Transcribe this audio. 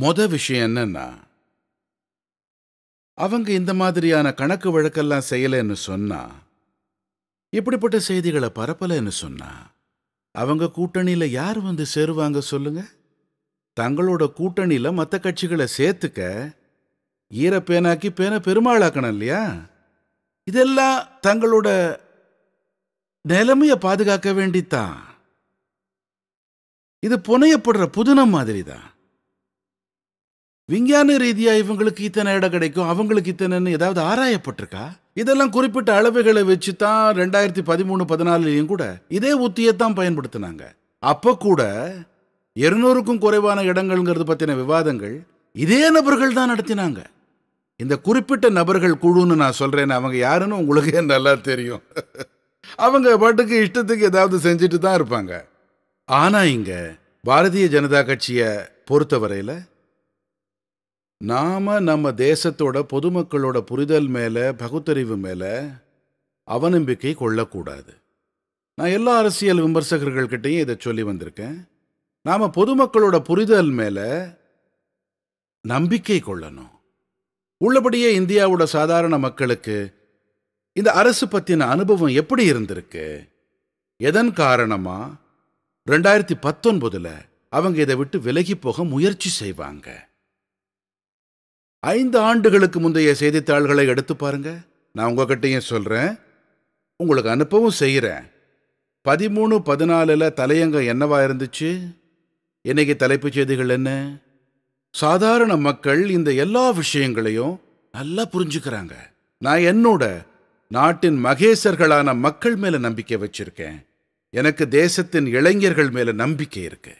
மொத விஷயம் என்னன்னா அவங்க இந்த மாதிரியான கணக்கு வழக்கெல்லாம் செய்யலைன்னு சொன்னா இப்படிப்பட்ட செய்திகளை பரப்பலைன்னு சொன்னா அவங்க கூட்டணியில யார் வந்து சேருவாங்க சொல்லுங்க? தங்களோட கூட்டணியில மற்ற கட்சிகளை சேர்த்துக்க ஈர பேனாக்கி பேனை பெருமாளாக்கணும் இல்லையா? இதெல்லாம் தங்களோட நிலைமையை பாதுகாக்க வேண்டித்தான். இது புனையப்படுற புதினம் மாதிரி தான் விஞ்ஞான ரீதியா இவங்களுக்கு இத்தனை இடம் கிடைக்கும் அவங்களுக்கு இத்தனைன்னு ஏதாவது ஆராயப்பட்டிருக்கா? இதெல்லாம் குறிப்பிட்ட அளவுகளை வச்சு தான் ரெண்டாயிரத்தி பதிமூணு பதினாலுலையும் கூட இதே உத்தியைத்தான் பயன்படுத்தினாங்க. அப்ப கூட இருநூறுக்கும் குறைவான இடங்கள்ங்கிறது பத்தின விவாதங்கள் இதே நபர்கள் தான் நடத்தினாங்க. இந்த குறிப்பிட்ட நபர்கள் குழுன்னு நான் சொல்றேன் அவங்க யாருன்னு உங்களுக்கே நல்லா தெரியும். அவங்க பாட்டுக்கு இஷ்டத்துக்கு ஏதாவது செஞ்சுட்டு தான் இருப்பாங்க. ஆனா இங்க பாரதிய ஜனதா கட்சியை பொறுத்தவரையில் நாம நம்ம தேசத்தோட பொதுமக்களோட புரிதல் மேலே பகுத்தறிவு மேல அவநம்பிக்கை கொள்ளக்கூடாது. நான் எல்லா அரசியல் விமர்சகர்கள்கிட்டையும் இதை சொல்லி வந்திருக்கேன். நாம் பொதுமக்களோட புரிதல் மேல நம்பிக்கை கொள்ளணும். உள்ளபடியே இந்தியாவோட சாதாரண மக்களுக்கு இந்த அரசு பற்றின அனுபவம் எப்படி இருந்திருக்கு? எதன் காரணமாக ரெண்டாயிரத்தி பத்தொன்பதில் அவங்க இதை விட்டு விலகி போக முயற்சி செய்வாங்க. ஐந்து ஆண்டுகளுக்கு முந்தைய செய்தித்தாள்களை எடுத்து பாருங்க. நான் உங்ககிட்டயும் சொல்றேன். உங்களுக்கு அனுப்பவும் செய்கிறேன் பதிமூணு பதினாலில் தலையங்கம் என்னவா இருந்துச்சு? இன்னைக்கு தலைப்புச் செய்திகள் என்ன? சாதாரண மக்கள் இந்த எல்லா விஷயங்களையும் நல்லா புரிஞ்சுக்கிறாங்க. நான் என்னோட நாட்டின் மகேசர்களான மக்கள் மேல நம்பிக்கை வச்சிருக்கேன். எனக்கு தேசத்தின் இளைஞர்கள் மேல நம்பிக்கை இருக்கு.